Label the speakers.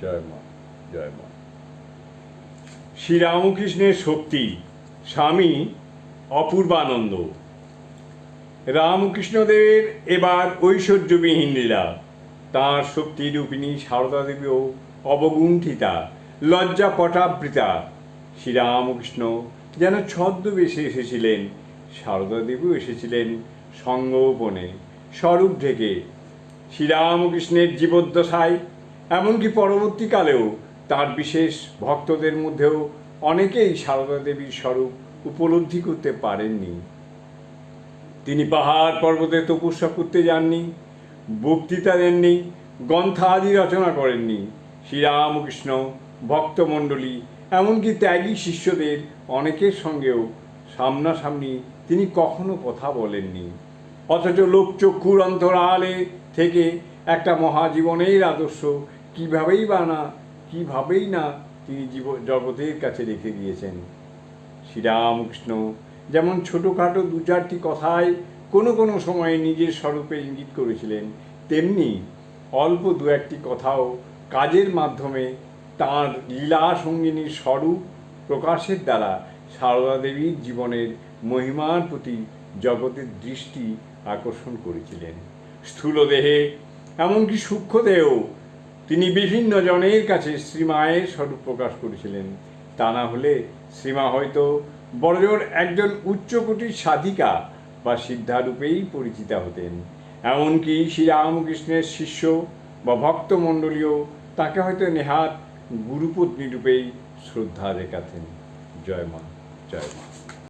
Speaker 1: জয় মা জয় মা। শ্রীরামকৃষ্ণের শক্তি, স্বামী অপূর্বানন্দ। রামকৃষ্ণদেবের এবার ঐশ্বর্যবিহীন লীলা। তাঁর শক্তিরূপিণী সারদা দেবীও অবগুণ্ঠিতা লজ্জা পটাবৃতা শ্রীরামকৃষ্ণ যেন ছদ্মবেশে এসেছিলেন, সারদা দেবীও এসেছিলেন সঙ্গোপনে, স্বরূপ ঢেকে। শ্রীরামকৃষ্ণের জীবদ্দশায় এমনকি পরবর্তীকালেও তার বিশেষ ভক্তদের মধ্যেও অনেকেই সারদা দেবীর স্বরূপ উপলব্ধি করতে পারেননি। তিনি পাহাড় পর্বতে তপস্যা করতে যাননি, বক্তৃতা দেননি, গ্রন্থা আদি রচনা করেননি। শ্রীরামকৃষ্ণ, ভক্তমণ্ডলী, এমনকি ত্যাগী শিষ্যদের অনেকের সঙ্গেও সামনাসামনি তিনি কখনো কথা বলেননি। অথচ লোকচক্ষুর অন্তরালে থেকে একটা মহাজীবনের আদর্শ কীভাবেই বা না, কীভাবেই না তিনি জীব, জগতের কাছে রেখে দিয়েছেন শ্রীরামকৃষ্ণ যেমন ছোটোখাটো দু চারটি কথায় কোনো কোনো সময়ে নিজের স্বরূপে ইঙ্গিত করেছিলেন, তেমনি অল্প দু একটি কথাও কাজের মাধ্যমে তাঁর লীলা সঙ্গিনীর স্বরূপ প্রকাশের দ্বারা সারদা দেবীর জীবনের মহিমার প্রতি জগতের দৃষ্টি আকর্ষণ করেছিলেন। স্থূল দেহে এমনকি সূক্ষ্ম দেহেও তিনি বিভিন্ন জনের কাছে শ্রীমায়ের স্বরূপ প্রকাশ করেছিলেন। তা না হলে শ্রীমা হয়তো বড়জোর একজন উচ্চকোটির সাধিকা বা সিদ্ধারূপেই পরিচিতা হতেন। এমনকি শ্রীরামকৃষ্ণের শিষ্য বা ভক্তমণ্ডলীও তাকে হয়তো নেহাত গুরুপত্নী রূপেই শ্রদ্ধা দেখাতেন। জয় মা জয় মা।